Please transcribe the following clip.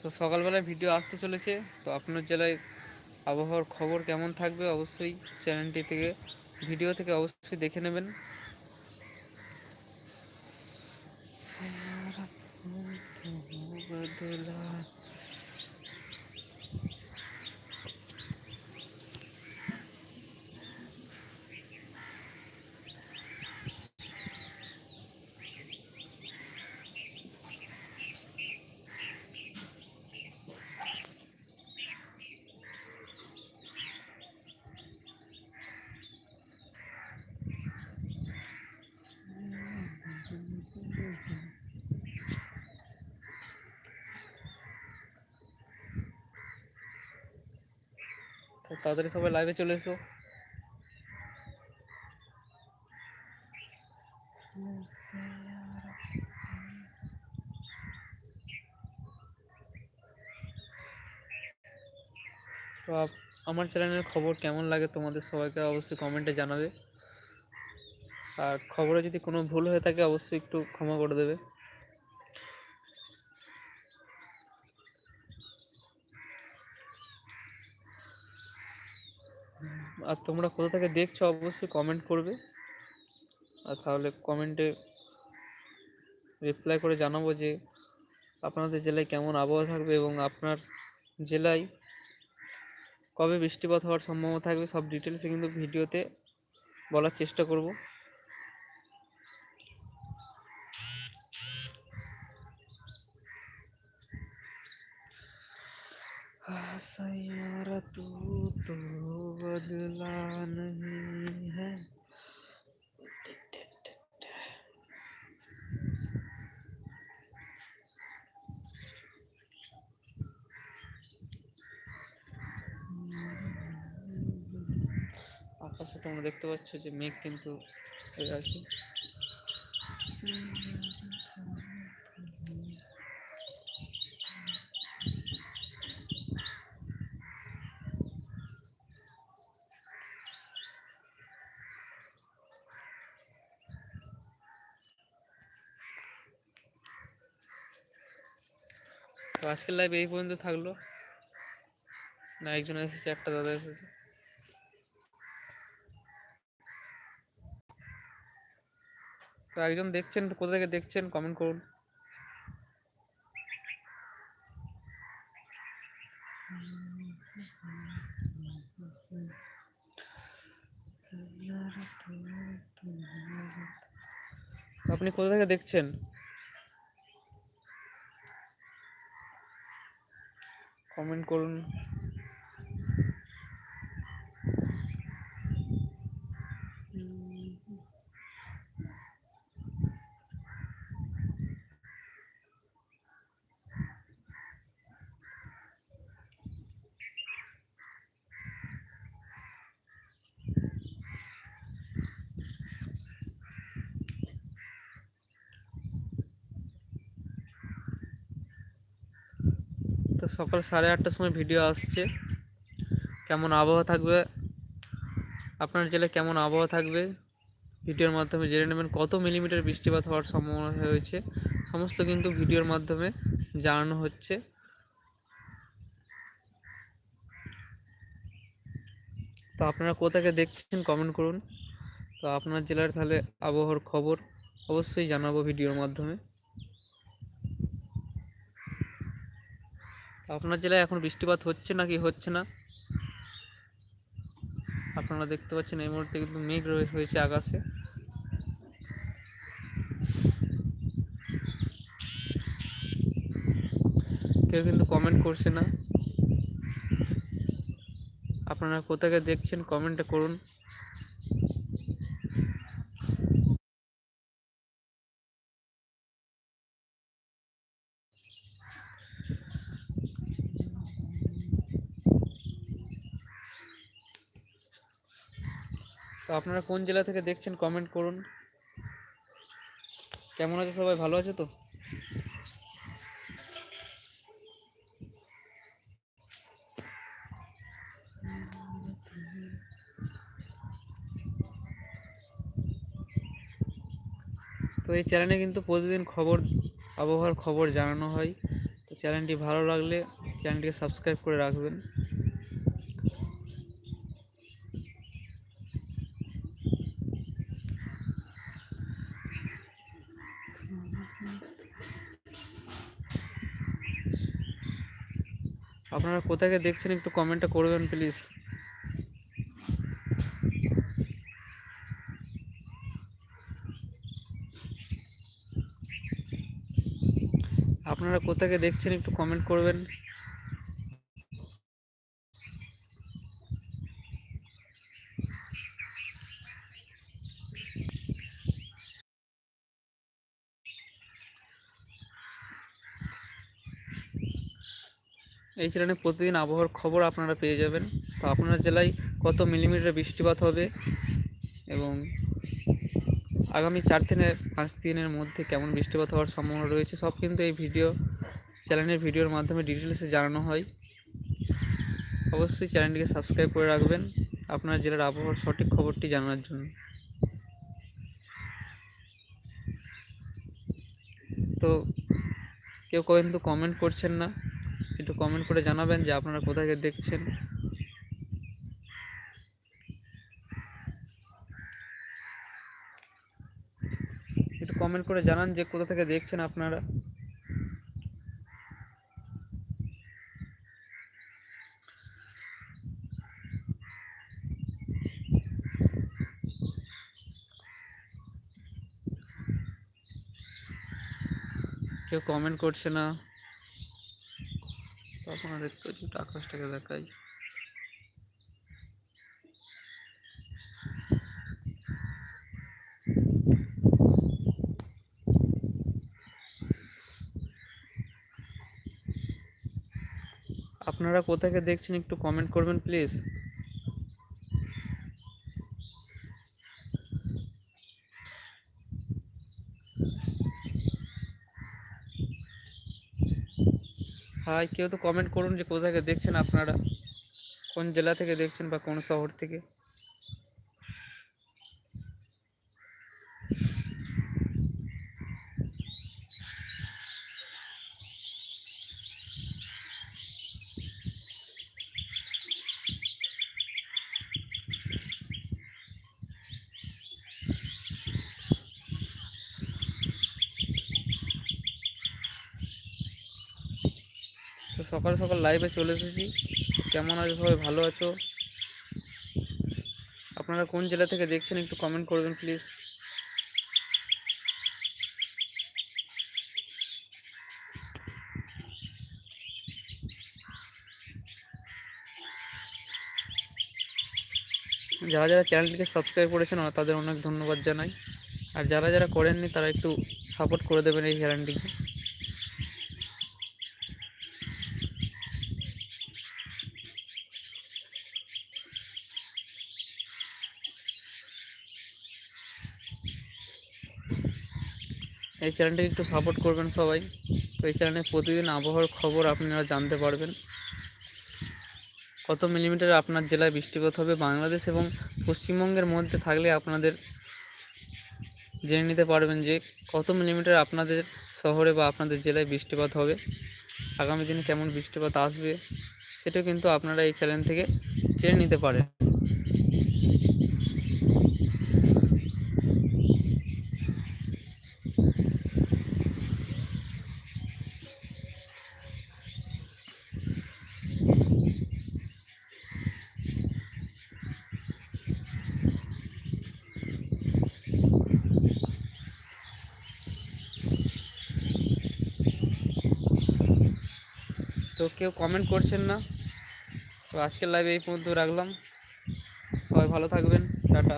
তো সকালবেলায় ভিডিও আসতে চলেছে। তো আপনার জেলায় আবহাওয়ার খবর কেমন থাকবে অবশ্যই চ্যানেলটি থেকে, ভিডিও থেকে অবশ্যই দেখে নেবেন। তো তাড়াতাড়ি সবাই লাইভে চলে এসো। তো আমার চ্যানেলের খবর কেমন লাগে তোমাদের সবাইকে অবশ্যই কমেন্টে জানাবে। আর খবরে যদি কোনো ভুল হয়ে থাকে, অবশ্যই একটু ক্ষমা করে দেবে। আর তোমরা কোথা থেকে দেখছ অবশ্যই কমেন্ট করবে। আর তাহলে কমেন্টে রিপ্লাই করে জানাব যে আপনাদের জেলায় কেমন আবহাওয়া থাকবে এবং আপনার জেলায় কবে বৃষ্টিপাত হওয়ার সম্ভাবনা থাকবে সব ডিটেলসে কিন্তু ভিডিওতে বলার চেষ্টা করব। सैयारा तू तो बदला नहीं है আকাশে তোমরা দেখতে পাচ্ছ যে মেঘ কিন্তু হয়ে আছে তো আজকের লাইভ এই পর্যন্ত থাকল। না, একজন এসেছে, একটা দাদা এসেছে। তো একজন দেখছেন কোথা থেকে দেখছেন কমেন্ট করুন। আপনি কোথা থেকে দেখছেন? কমেন্ট করুন। সকাল সাড়ে আটটার সময় ভিডিও আসছে। কেমন আবহাওয়া থাকবে? আপনার জেলায় কেমন আবহাওয়া থাকবে? ভিডিওর মাধ্যমে জেনে নেবেন কত মিলিমিটার বৃষ্টিপাত হওয়ার সম্ভাবনা হয়েছে সমস্ত কিন্তু ভিডিওর মাধ্যমে জানানো হচ্ছে। তো আপনারা কোথাকে দেখছেন কমেন্ট করুন। তো আপনার জেলার তাহলে আবহাওয়ার খবর অবশ্যই জানাব ভিডিওর মাধ্যমে। আপনার জেলায় এখন বৃষ্টিপাত হচ্ছে নাকি হচ্ছে না? আপনারা দেখতে পাচ্ছেন এই মুহূর্তে কিন্তু মেঘ হয়েছে আকাশে। কেউ কিন্তু কমেন্ট করছে না। আপনারা কোথাকে দেখছেন? কমেন্টটা করুন। তো আপনারা কোন জেলা থেকে দেখছেন কমেন্ট করুন। কেমন আছে সবাই? ভালো আছে তো? তো এই চ্যানেলে কিন্তু প্রতিদিন খবর, আবহাওয়ার খবর জানানো হয়। তো চ্যানেলটি ভালো লাগলে চ্যানেলটিকে সাবস্ক্রাইব করে রাখবেন। আপনারা কোথাকে দেখছেন একটু কমেন্টটা করবেন প্লিজ আপনারা কোথাকে দেখছেন একটু কমেন্ট করবেন। এই চ্যানেলে প্রতিদিন আবহাওয়ার খবর আপনারা পেয়ে যাবেন। তো আপনার জেলায় কত মিলিমিটার বৃষ্টিপাত হবে এবং আগামী চার থেকে পাঁচ দিনের মধ্যে কেমন বৃষ্টিপাত হওয়ার সম্ভাবনা রয়েছে, সব কিন্তু এই ভিডিও, চ্যানেলের ভিডিওর মাধ্যমে ডিটেলসে জানানো হয়। অবশ্যই চ্যানেলটিকে সাবস্ক্রাইব করে রাখবেন আপনার জেলার আবহাওয়ার সঠিক খবরটি জানার জন্য। তো কেউ কিন্তু কমেন্ট করছেন না। একটু কমেন্ট করে জানাবেন যে আপনারা কোথা থেকে দেখছেন। একটু কমেন্ট করে জানান যে কোথা থেকে দেখছেন আপনারা। কেউ কমেন্ট করছে না। আপনারা দেখতে পাচ্ছেন একটু আকাশটাকে দেখাই। আপনারা কোথাকে থেকে দেখছেন একটু কমেন্ট করবেন প্লিজ হাই কেউ তো কমেন্ট করুন যে কোথা থেকে দেখছেন আপনারা? কোন জেলা থেকে দেখছেন বা কোন শহর থেকে? সকাল সকাল লাইভে চলে এসেছি। কেমন আছো সবাই? ভালো আছো? আপনারা কোন জেলা থেকে দেখছেন একটু কমেন্ট করবেন প্লিজ যারা যারা চ্যানেলটিকে সাবস্ক্রাইব করেছেন, তাদের অনেক ধন্যবাদ জানাই। আর যারা যারা করেননি, তারা একটু সাপোর্ট করে দেবেন এই চ্যানেলটিকে এই চ্যানেলটাকে একটু সাপোর্ট করবেন সবাই। তো এই চ্যানেলে প্রতিদিন আবহাওয়ার খবর আপনারা জানতে পারবেন। কত মিলিমিটার আপনার জেলায় বৃষ্টিপাত হবে বাংলাদেশ এবং পশ্চিমবঙ্গের মধ্যে থাকলে আপনাদের জেনে নিতে পারবেন যে কত মিলিমিটার আপনাদের শহরে বা আপনাদের জেলায় বৃষ্টিপাত হবে। আগামী দিনে কেমন বৃষ্টিপাত আসবে সেটা কিন্তু আপনারা এই চ্যানেল থেকে জেনে নিতে পারেন। তো কেউ কমেন্ট করছেন না। তো আজকের লাইভে এই পর্যন্ত রাখলাম। সবাই ভালো থাকবেন। টাটা।